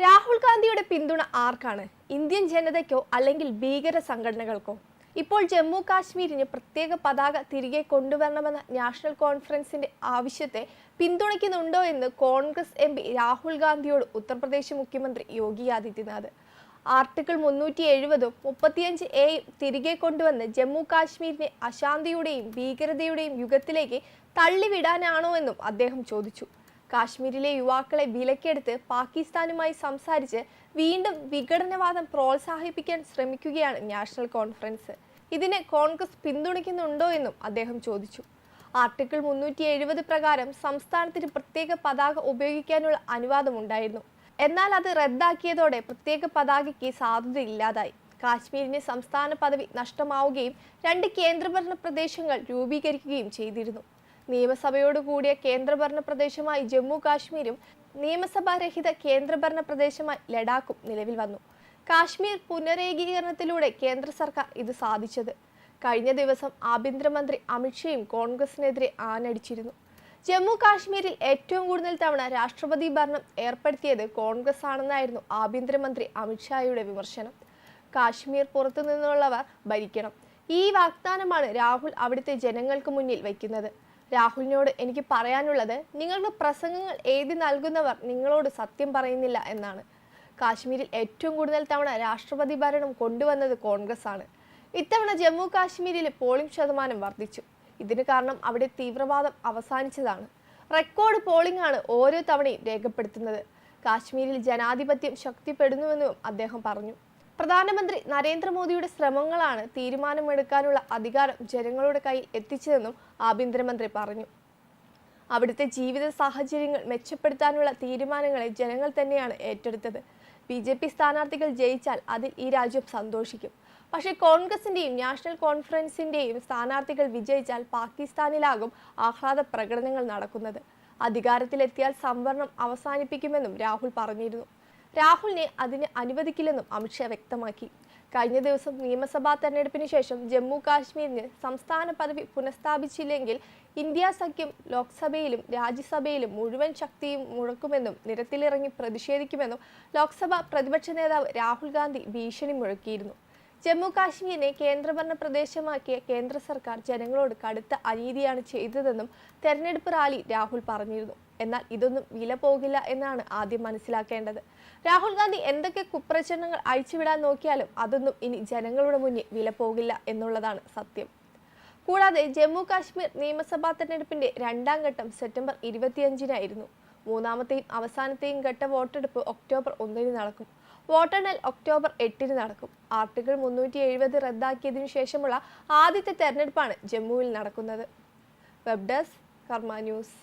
രാഹുൽ ഗാന്ധിയുടെ പിന്തുണ ആർക്കാണ്? ഇന്ത്യൻ ജനതയ്ക്കോ അല്ലെങ്കിൽ ഭീകര സംഘടനകൾക്കോ? ഇപ്പോൾ ജമ്മു കാശ്മീരിന് പ്രത്യേക പതാക തിരികെ കൊണ്ടുവരണമെന്ന നാഷണൽ കോൺഫറൻസിന്റെ ആവശ്യത്തെ പിന്തുണയ്ക്കുന്നുണ്ടോ എന്ന് കോൺഗ്രസ് എം രാഹുൽ ഗാന്ധിയോട് ഉത്തർപ്രദേശ് മുഖ്യമന്ത്രി യോഗി ആദിത്യനാഥ്. ആർട്ടിക്കിൾ മുന്നൂറ്റി എഴുപതും മുപ്പത്തിയഞ്ച് എയും തിരികെ കൊണ്ടുവന്ന് ജമ്മു കാശ്മീരിനെ അശാന്തിയുടെയും ഭീകരതയുടെയും യുഗത്തിലേക്ക് തള്ളിവിടാനാണോ എന്നും അദ്ദേഹം ചോദിച്ചു. കാശ്മീരിലെ യുവാക്കളെ വിലക്കെടുത്ത് പാകിസ്ഥാനുമായി സംസാരിച്ച് വീണ്ടും വിഘടനവാദം പ്രോത്സാഹിപ്പിക്കാൻ ശ്രമിക്കുകയാണ് നാഷണൽ കോൺഫറൻസ്. ഇതിനെ കോൺഗ്രസ് പിന്തുണയ്ക്കുന്നുണ്ടോ എന്നും അദ്ദേഹം ചോദിച്ചു. ആർട്ടിക്കിൾ മുന്നൂറ്റി എഴുപത് പ്രകാരം സംസ്ഥാനത്തിന് പ്രത്യേക പതാക ഉപയോഗിക്കാനുള്ള അനുവാദമുണ്ടായിരുന്നു എന്നാൽ അത് റദ്ദാക്കിയതോടെ പ്രത്യേക പതാകയ്ക്ക് സാധുത ഇല്ലാതായി. കാശ്മീരിന് സംസ്ഥാന പദവി നഷ്ടമാവുകയും രണ്ട് കേന്ദ്രഭരണ പ്രദേശങ്ങൾ രൂപീകരിക്കുകയും ചെയ്തിരുന്നു. നിയമസഭയോട് കൂടിയ കേന്ദ്രഭരണ പ്രദേശമായി ജമ്മു കാശ്മീരും നിയമസഭാരഹിത കേന്ദ്രഭരണ പ്രദേശമായി ലഡാക്കും നിലവിൽ വന്നു. കാശ്മീർ പുനരേകീകരണത്തിലൂടെ കേന്ദ്ര സർക്കാർ ഇത് സാധിച്ചത്. കഴിഞ്ഞ ദിവസം ആഭ്യന്തരമന്ത്രി അമിത്ഷയും കോൺഗ്രസിനെതിരെ ആനടിച്ചിരുന്നു ജമ്മു കാശ്മീരിൽ ഏറ്റവും കൂടുതൽ തവണ രാഷ്ട്രപതി ഭരണം ഏർപ്പെടുത്തിയത് കോൺഗ്രസ് ആണെന്നായിരുന്നു ആഭ്യന്തരമന്ത്രി അമിത്ഷായുടെ വിമർശനം. കാശ്മീർ പുറത്തു നിന്നുള്ളവർ ഭരിക്കണം. ഈ വാഗ്ദാനമാണ് രാഹുൽ അവിടുത്തെ ജനങ്ങൾക്ക് മുന്നിൽ വയ്ക്കുന്നത്. രാഹുലിനോട് എനിക്ക് പറയാനുള്ളത് നിങ്ങളുടെ പ്രസംഗങ്ങൾ എഴുതി നൽകുന്നവർ നിങ്ങളോട് സത്യം പറയുന്നില്ല എന്നാണ്. കാശ്മീരിൽ ഏറ്റവും കൂടുതൽ തവണ രാഷ്ട്രപതി ഭരണം കൊണ്ടുവന്നത് കോൺഗ്രസ് ആണ് ഇത്തവണ ജമ്മു കാശ്മീരിലെ പോളിംഗ് ശതമാനം വർദ്ധിച്ചു. ഇതിന് കാരണം അവിടെ തീവ്രവാദം അവസാനിച്ചതാണ്. റെക്കോർഡ് പോളിംഗ് ആണ് ഓരോ തവണയും രേഖപ്പെടുത്തുന്നത്. കാശ്മീരിൽ ജനാധിപത്യം ശക്തിപ്പെടുന്നുവെന്നും അദ്ദേഹം പറഞ്ഞു. പ്രധാനമന്ത്രി നരേന്ദ്രമോദിയുടെ ശ്രമങ്ങളാണ് തീരുമാനമെടുക്കാനുള്ള അധികാരം ജനങ്ങളുടെ കയ്യിൽ എത്തിച്ചതെന്നും ആഭ്യന്തരമന്ത്രി പറഞ്ഞു. അവിടുത്തെ ജീവിത സാഹചര്യങ്ങൾ മെച്ചപ്പെടുത്താനുള്ള തീരുമാനങ്ങളെ ജനങ്ങൾ തന്നെയാണ് ഏറ്റെടുത്തത്. ബി ജെ പി സ്ഥാനാർത്ഥികൾ ജയിച്ചാൽ അതിൽ ഈ രാജ്യം സന്തോഷിക്കും. പക്ഷേ കോൺഗ്രസിന്റെയും നാഷണൽ കോൺഫറൻസിന്റെയും സ്ഥാനാർത്ഥികൾ വിജയിച്ചാൽ പാകിസ്ഥാനിലാകും ആഹ്ലാദ പ്രകടനങ്ങൾ നടക്കുന്നത്. അധികാരത്തിലെത്തിയാൽ സംവരണം അവസാനിപ്പിക്കുമെന്നും രാഹുൽ പറഞ്ഞിരുന്നു. രാഹുലിനെ അതിന് അനുവദിക്കില്ലെന്നും അമിത്ഷാ വ്യക്തമാക്കി. കഴിഞ്ഞ ദിവസം നിയമസഭാ തെരഞ്ഞെടുപ്പിന് ശേഷം ജമ്മു കാശ്മീരിന് സംസ്ഥാന പദവി പുനഃസ്ഥാപിച്ചില്ലെങ്കിൽ ഇന്ത്യ സഖ്യം ലോക്സഭയിലും രാജ്യസഭയിലും മുഴുവൻ ശക്തിയും മുഴക്കുമെന്നും നിരത്തിലിറങ്ങി പ്രതിഷേധിക്കുമെന്നും ലോക്സഭ പ്രതിപക്ഷ നേതാവ് രാഹുൽ ഗാന്ധി ഭീഷണി മുഴക്കിയിരുന്നു. ജമ്മു കാശ്മീരിനെ കേന്ദ്രഭരണ പ്രദേശമാക്കിയ കേന്ദ്ര സർക്കാർ ജനങ്ങളോട് കടുത്ത അനീതിയാണ് ചെയ്തതെന്നും തെരഞ്ഞെടുപ്പ് റാലി രാഹുൽ പറഞ്ഞിരുന്നു. എന്നാൽ ഇതൊന്നും വില പോകില്ല എന്നാണ് ആദ്യം മനസ്സിലാക്കേണ്ടത്. രാഹുൽ ഗാന്ധി എന്തൊക്കെ കുപ്രചരണങ്ങൾ അഴിച്ചുവിടാൻ നോക്കിയാലും അതൊന്നും ഇനി ജനങ്ങളുടെ മുന്നിൽ വില പോകില്ല എന്നുള്ളതാണ് സത്യം. കൂടാതെ ജമ്മു കാശ്മീർ നിയമസഭാ തെരഞ്ഞെടുപ്പിന്റെ രണ്ടാം ഘട്ടം സെപ്റ്റംബർ ഇരുപത്തിയഞ്ചിനായിരുന്നു. മൂന്നാമത്തെയും അവസാനത്തെയും ഘട്ട വോട്ടെടുപ്പ് ഒക്ടോബർ ഒന്നിന് നടക്കും. വോട്ടെണ്ണൽ ഒക്ടോബർ എട്ടിന് നടക്കും. ആർട്ടിക്കിൾ മുന്നൂറ്റി എഴുപത് റദ്ദാക്കിയതിനു ശേഷമുള്ള ആദ്യത്തെ തെരഞ്ഞെടുപ്പാണ് ജമ്മുവിൽ നടക്കുന്നത്. Web desk Karma news.